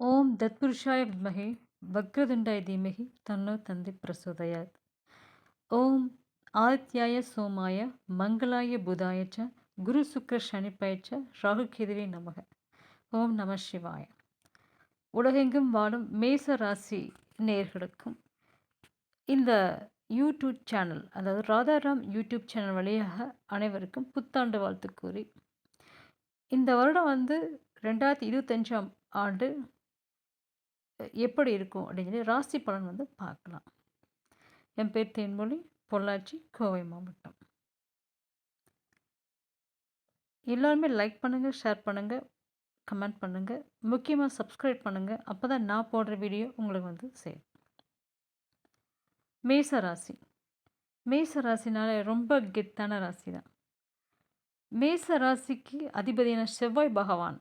ஓம் தத்புருஷாய வித்மஹே வக்ரதுண்டாய தீமகி தன்னோ தந்தை பிரசோதயாத். ஓம் ஆதித்யாய சோமாய மங்களாய புதாய ச குரு சுக்ர சனிப்பயச்ச ராகு கேதுவே நமக. ஓம் நம சிவாய. உலகெங்கும் வாழும் மேச ராசி நேர்களுக்கும் இந்த யூடியூப் சேனல் அதாவது ராதாராம் யூடியூப் சேனல் வழியாக அனைவருக்கும் புத்தாண்டு வாழ்த்து கூறி இந்த வருடம் வந்து ரெண்டாயிரத்தி இருபத்தஞ்சாம் ஆண்டு எப்படி இருக்கும் அப்படின்னு சொல்லி ராசி பலன் வந்து பார்க்கலாம். என் பேர் தேன்மொழி பொள்ளாச்சி கோவை மாவட்டம். எல்லாருமே லைக் பண்ணுங்கள் ஷேர் பண்ணுங்கள் கமெண்ட் பண்ணுங்கள் முக்கியமாக சப்ஸ்கிரைப் பண்ணுங்கள் அப்போ தான் நான் போடுற வீடியோ உங்களுக்கு வந்து சேரும். மேச ராசி. மேச ராசினால ரொம்ப கெத்தான ராசி தான் மேச ராசிக்கு அதிபதியான செவ்வாய் பகவான்.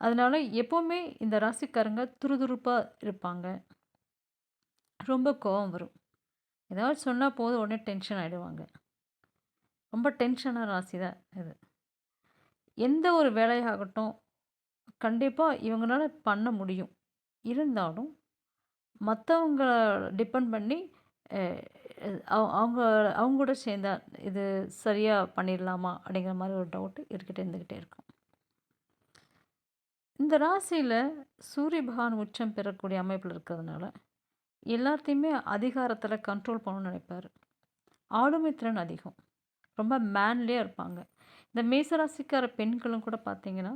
அதனால் எப்போவுமே இந்த ராசிக்காரங்க துருதுருப்பாக இருப்பாங்க. ரொம்ப கோபம் வரும். ஏதாவது சொன்னால் போதும் உடனே டென்ஷன் ஆகிடுவாங்க ரொம்ப டென்ஷனான ராசி தான் இது. எந்த ஒரு வேலையாகட்டும் கண்டிப்பாக இவங்களால பண்ண முடியும். இருந்தாலும் மற்றவங்க டிபெண்ட் பண்ணி அவங்க அவங்க கூட சேர்ந்தா இது சரியாக பண்ணிடலாமா அப்படிங்கிற மாதிரி ஒரு டவுட்டு இருக்கிட்டே இருந்துக்கிட்டே இருக்கும். இந்த ராசியில் சூரிய பகவான் உச்சம் பெறக்கூடிய அமைப்பில் இருக்கிறதுனால எல்லாத்தையுமே அதிகாரத்தில் கண்ட்ரோல் பண்ணணும்னு நினைப்பார். ஆளுமை திறன் அதிகம். ரொம்ப மேன்லியாக இருப்பாங்க. இந்த மேசராசிக்கார பெண்களும் கூட பார்த்திங்கன்னா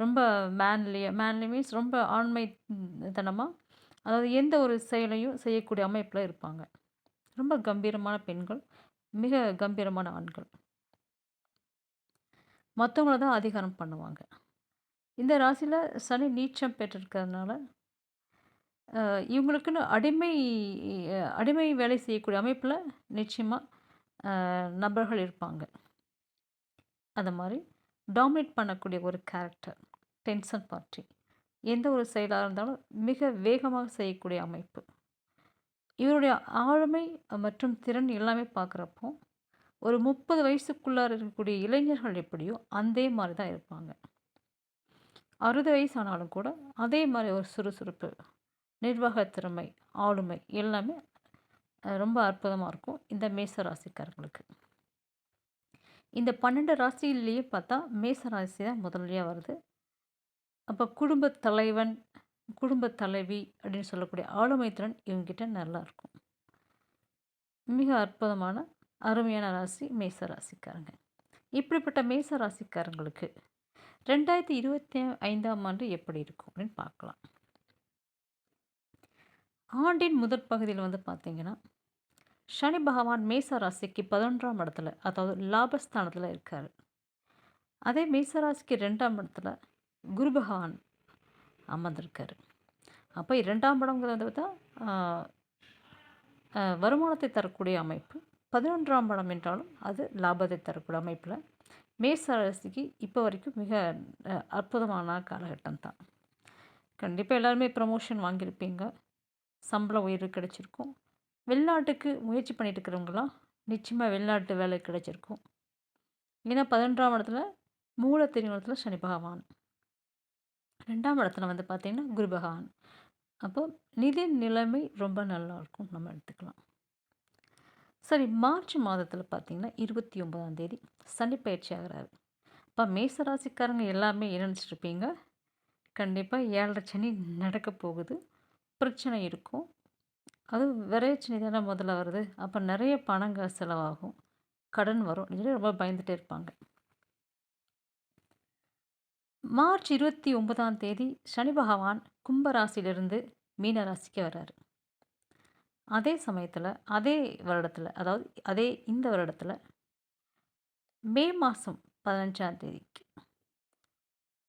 ரொம்ப மேன்லியாக மேன்லி மீன்ஸ் ரொம்ப ஆண்மை தனமாக அதாவது எந்த ஒரு செயலையும் செய்யக்கூடிய அமைப்பில் இருப்பாங்க. ரொம்ப கம்பீரமான பெண்கள் மிக கம்பீரமான ஆண்கள். மற்றவங்கள தான் அதிகாரம் பண்ணுவாங்க. இந்த ராசியில் சனி நீச்சம் பெற்றிருக்கிறதுனால இவங்களுக்குன்னு அடிமை அடிமை வேலை செய்யக்கூடிய அமைப்பில் நிச்சயமாக நபர்கள் இருப்பாங்க. அந்த மாதிரி டாமினேட் பண்ணக்கூடிய ஒரு கேரக்டர் டென்ஷன் பார்ட்டி எந்த ஒரு செயலாக இருந்தாலும் மிக வேகமாக செய்யக்கூடிய அமைப்பு. இவருடைய ஆளுமை மற்றும் திறன் எல்லாமே பார்க்குறப்போ ஒரு முப்பது வயசுக்குள்ளார இருக்கக்கூடிய இளைஞர்கள் எப்படியோ அதே மாதிரி தான் இருப்பாங்க. அறுபது வயசு ஆனாலும் கூட அதே மாதிரி ஒரு சுறுசுறுப்பு நிர்வாக திறமை ஆளுமை எல்லாமே ரொம்ப அற்புதமாக இருக்கும் இந்த மேச ராசிக்காரங்களுக்கு. இந்த பன்னெண்டு ராசியிலேயே பார்த்தா மேச ராசி தான் முதல்லையாக வருது. அப்போ குடும்ப தலைவன் குடும்ப தலைவி அப்படின்னு சொல்லக்கூடிய ஆளுமை திறன் இவங்ககிட்ட நல்லா இருக்கும். மிக அற்புதமான அருமையான ராசி மேச ராசிக்காரங்க. இப்படிப்பட்ட மேச ராசிக்காரங்களுக்கு ரெண்டாயிரத்தி இருபத்தி ஐந்தாம் ஆண்டு எப்படி இருக்கும் அப்படின்னு பார்க்கலாம். ஆண்டின் முதற் பகுதியில் வந்து பார்த்திங்கன்னா சனி பகவான் மேச ராசிக்கு பதினொன்றாம் இடத்துல அதாவது லாபஸ்தானத்தில் இருக்கார். அதே மேச ராசிக்கு ரெண்டாம் இடத்துல குரு பகவான் அமர்ந்திருக்கார். அப்போ இரண்டாம் படங்கிறது தான் வருமானத்தை தரக்கூடிய அமைப்பு. பதினொன்றாம் படம் என்றாலும் அது லாபத்தை தரக்கூடிய அமைப்பில் மேசராசிக்கு இப்போ வரைக்கும் மிக அற்புதமான காலகட்டம் தான். கண்டிப்பாக எல்லாருமே ப்ரமோஷன் வாங்கியிருப்பீங்க. சம்பள உயர்வு கிடச்சிருக்கும். வெளிநாட்டுக்கு முயற்சி பண்ணிட்டு இருக்கிறவங்களாம் நிச்சயமாக வெளிநாட்டு வேலை கிடச்சிருக்கும். ஏன்னா பதினொன்றாம் இடத்துல மூல தெரிவத்தில் சனி பகவான். ரெண்டாம் இடத்துல வந்து பார்த்திங்கன்னா குரு பகவான். அப்போ நிதி நிலைமை ரொம்ப நல்லாயிருக்கும் நம்ம எடுத்துக்கலாம். சரி மார்ச் மாதத்தில் பார்த்திங்கன்னா இருபத்தி ஒன்பதாம் தேதி சனி பயிற்சி ஆகிறாரு. இப்போ மேசராசிக்காரங்க எல்லாமே நினச்சிட்ருப்பீங்க கண்டிப்பாக ஏழரை சனி நடக்க போகுது பிரச்சனை இருக்கும். அது விரைச்சனி தானே முதல்ல வருது. அப்போ நிறைய பணங்க செலவாகும் கடன் வரும் சொல்லி ரொம்ப பயந்துகிட்டே இருப்பாங்க. மார்ச் இருபத்தி ஒன்பதாம் தேதி சனி பகவான் கும்பராசிலிருந்து மீனராசிக்கு வர்றாரு. அதே சமயத்தில் அதே வருடத்தில் அதாவது அதே இந்த வருடத்தில் மே மாதம் பதினஞ்சாம் தேதிக்கு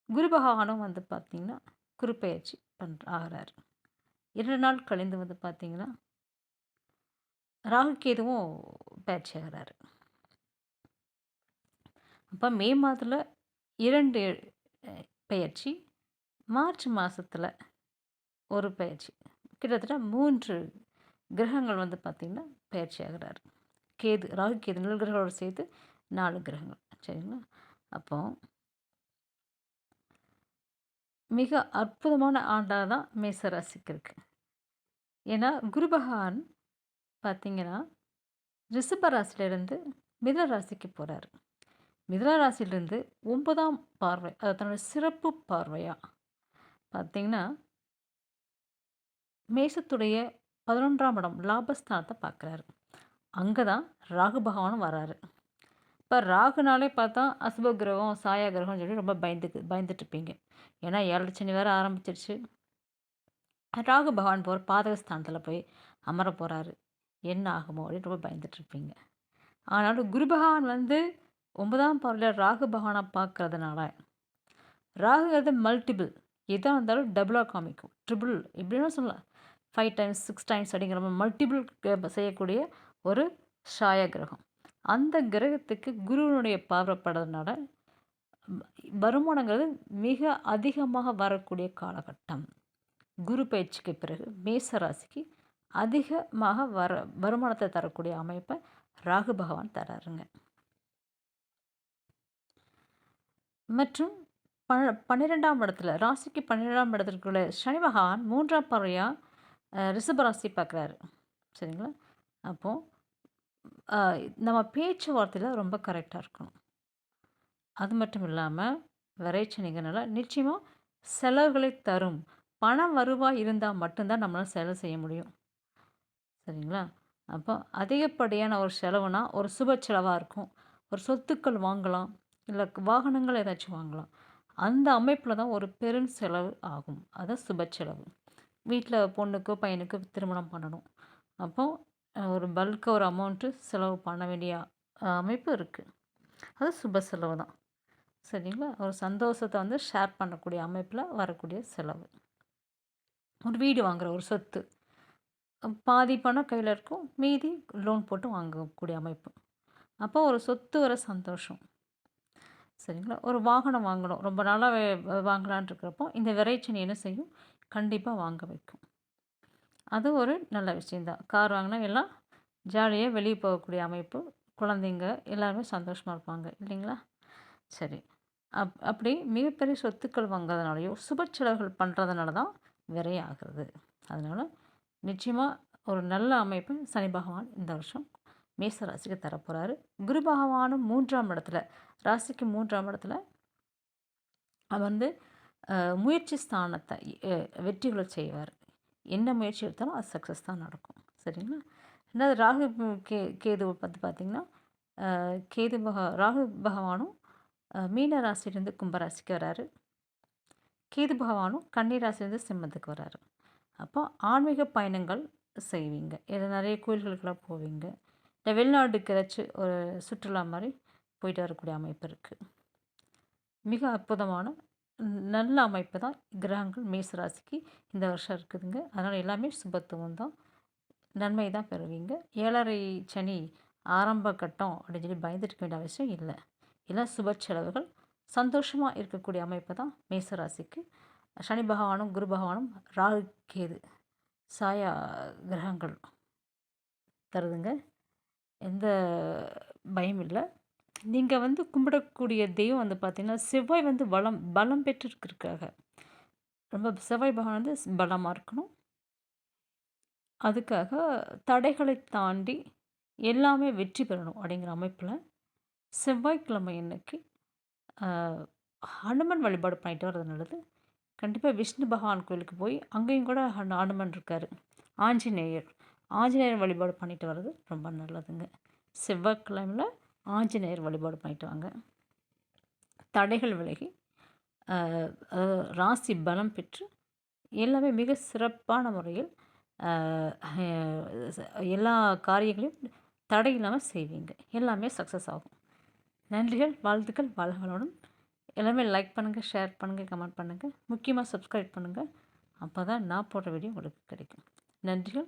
குரு பகவானும் வந்து பார்த்திங்கன்னா குருப்பெயர்ச்சி பண் ஆகிறார். இரண்டு நாள் கழிந்து வந்து பார்த்திங்கன்னா ராகுகேதுவும் பயிற்சி ஆகிறாரு. அப்போ மே மாதத்தில் இரண்டு பயிற்சி மார்ச் மாதத்தில் ஒரு பயிற்சி கிட்டத்தட்ட மூன்று கிரகங்கள் வந்து பார்த்திங்கன்னா பயிற்சி ஆகிறார் கேது ராகு கேது நிழல்கிரகளோடு சேர்த்து நாலு கிரகங்கள். சரிங்களா? அப்போ மிக அற்புதமான ஆண்டாக தான் மேச ராசிக்கு இருக்குது ஏன்னா குரு பகவான் பார்த்திங்கன்னா ரிஷப ராசியிலேருந்து மிதன ராசிக்கு போகிறார் மிதன ராசியிலேருந்து ஒன்பதாம் பார்வை அது தன்னோட சிறப்பு பார்வையாக பார்த்திங்கன்னா மேசத்துடைய பதினொன்றாம் இடம் லாபஸ்தானத்தை பார்க்குறாரு. அங்கே தான் ராகு பகவானும் வராரு. இப்போ ராகுனாலே பார்த்தா அசுப கிரகம் சாயா கிரகம்னு சொல்லி ரொம்ப பயந்துக்கு பயந்துட்டுருப்பீங்க. ஏன்னா ஏழரை சனி வேறு ஆரம்பிச்சிருச்சு. ராகு பகவான் போகிற பாதகஸ்தானத்தில் போய் அமர போகிறாரு என்ன ஆகுமோ அப்படின்னு ரொம்ப பயந்துட்டுருப்பீங்க. ஆனாலும் குரு பகவான் வந்து ஒன்பதாம் பார்வையில் ராகு பகவானை பார்க்கறதுனால ராகுங்கிறது மல்டிபிள் எதாக இருந்தாலும் டபுளாக காமிக்கும். ட்ரிபிள் இப்படின்னு சொல்லலாம். ஃபைவ் டைம்ஸ் சிக்ஸ் டைம்ஸ் அப்படிங்கிற மாதிரி மல்டிபிள் செய்யக்கூடிய ஒரு ஷாய கிரகம். அந்த கிரகத்துக்கு குருவனுடைய பார்வைப்படுறதுனால வருமானங்கிறது மிக அதிகமாக வரக்கூடிய காலகட்டம். குரு பயிற்சிக்கு பிறகு மேச ராசிக்கு அதிகமாக வர வருமானத்தை தரக்கூடிய அமைப்பை ராகு பகவான் தராருங்க. மற்றும் ப பன்னிரெண்டாம் இடத்துல ராசிக்கு பன்னிரெண்டாம் இடத்துக்குள்ள சனி பகவான் மூன்றாம் பறவையாக ரிஷபராசி பார்க்குறாரு சரிங்களா? அப்போது நம்ம பேச்சுவார்த்தையில் ரொம்ப கரெக்டாக இருக்கணும். அது மட்டும் இல்லாமல் விரைச்சனிங்கனால நிச்சயமாக செலவுகளை தரும். பணம் வருவாய் இருந்தால் மட்டும்தான் நம்மளால் செலவு செய்ய முடியும். சரிங்களா? அப்போ அதிகப்படியான ஒரு செலவுனா ஒரு சுப செலவாக இருக்கும். ஒரு சொத்துக்கள் வாங்கலாம். இல்லை வாகனங்கள் ஏதாச்சும் வாங்கலாம். அந்த அமைப்பில் தான் ஒரு பெரும் செலவு ஆகும். அதுதான் சுப செலவு. வீட்டில் பொண்ணுக்கோ பையனுக்கோ திருமணம் பண்ணணும். அப்போது ஒரு பல்க்காக ஒரு அமௌண்ட்டு செலவு பண்ண வேண்டிய அமைப்பு இருக்குது அது சுப செலவு தான். சரிங்களா? ஒரு சந்தோஷத்தை வந்து ஷேர் பண்ணக்கூடிய அமைப்பில் வரக்கூடிய செலவு. ஒரு வீடு வாங்குகிற ஒரு சொத்து. பாதி பணம் கையில் இருக்கும் மீதி லோன் போட்டு வாங்கக்கூடிய அமைப்பு. அப்போ ஒரு சொத்து வர சந்தோஷம். சரிங்களா? ஒரு வாகனம் வாங்கணும். ரொம்ப நாளாக வாங்கலான் இருக்கிறப்போ இந்த விரைச்சனி என்ன செய்யும்? கண்டிப்பாக வாங்க வைக்கும். அது ஒரு நல்ல விஷயந்தான் கார் வாங்கினா எல்லாம் ஜாலியாக வெளியே போகக்கூடிய அமைப்பு. குழந்தைங்க எல்லாருமே சந்தோஷமாக இருப்பாங்க. இல்லைங்களா? சரி. அப் அப்படி மிகப்பெரிய சொத்துக்கள் வாங்குறதுனாலையோ சுப செலவுகள் பண்ணுறதுனால தான் விரையாகிறது. அதனால் நிச்சயமாக ஒரு நல்ல அமைப்பு சனி பகவான் இந்த வருஷம் மேச ராசிக்கு தரப்போகிறாரு குரு பகவானும் மூன்றாம் இடத்துல ராசிக்கு மூன்றாம் இடத்துல வந்து முயற்சி ஸ்தானத்தை வெற்றிகளை செய்வார். என்ன முயற்சி எடுத்தாலும் அது சக்ஸஸ் தான் நடக்கும். சரிங்களா? ரெண்டாவது ராகு கே கேது பார்த்து பார்த்திங்கன்னா கேது பக ராகு பகவானும் மீன ராசிலேருந்து கும்பராசிக்கு வராரு. கேது பகவானும் கன்னி ராசிலேருந்து சிம்மத்துக்கு வராரு. அப்போ ஆன்மீக பயணங்கள் செய்வீங்க. இதில் நிறைய கோயில்களுக்கெல்லாம் போவீங்க. இல்லை வெளிநாட்டுக்கு ஏதாச்சும் ஒரு சுற்றுலா மாதிரி போயிட்டு வரக்கூடிய அமைப்பு இருக்குது மிக அற்புதமான நல்ல அமைப்பு தான் கிரகங்கள் மேசராசிக்கு இந்த வருஷம் இருக்குதுங்க. அதனால் எல்லாமே சுபத்துவம் தான். நன்மை தான் பெறுவீங்க. ஏழரை சனி ஆரம்ப கட்டம் அப்படின்னு சொல்லி பயந்துட்டு வேண்டிய அவசியம் இல்லை. எல்லாம் சுப செலவுகள் சந்தோஷமாக இருக்கக்கூடிய அமைப்பு தான் மேசராசிக்கு சனி பகவானும் குரு பகவானும் ராகு கேது சாயா கிரகங்கள் தருதுங்க. எந்த பயம் இல்லை. நீங்கள் வந்து கும்பிடக்கூடிய தெய்வம் வந்து பார்த்திங்கன்னா செவ்வாய் வந்து பலம் பலம் பெற்றிருக்கிறதுக்காக. ரொம்ப செவ்வாய் பகவான் வந்து பலமாக இருக்கணும். அதுக்காக தடைகளை தாண்டி எல்லாமே வெற்றி பெறணும் அப்படிங்கிற அமைப்பில் செவ்வாய்க்கிழமை அன்னைக்கு ஹனுமன் வழிபாடு பண்ணிட்டு வர்றது நல்லது. கண்டிப்பாக விஷ்ணு பகவான் கோயிலுக்கு போய் அங்கேயும் கூட ஹனுமன் இருக்கார். ஆஞ்சநேயர். ஆஞ்சநேயர் வழிபாடு பண்ணிட்டு வர்றது ரொம்ப நல்லதுங்க. செவ்வாய்க்கிழமையில் ஆஞ்சநேயர் வழிபாடு பண்ணிட்டு வாங்க. தடைகள் விலகி ராசி பலம் பெற்று எல்லாமே மிக சிறப்பான முறையில் எல்லா காரியங்களையும் தடை இல்லாமல் செய்வீங்க. எல்லாமே சக்ஸஸ் ஆகும். நன்றிகள் வாழ்த்துக்கள் வாழ்களோடும் எல்லாமே லைக் பண்ணுங்கள் ஷேர் பண்ணுங்கள் கமெண்ட் பண்ணுங்கள் முக்கியமாக சப்ஸ்கிரைப் பண்ணுங்கள் அப்போ தான் நான் போடுற வீடியோ உங்களுக்கு கிடைக்கும். நன்றிகள்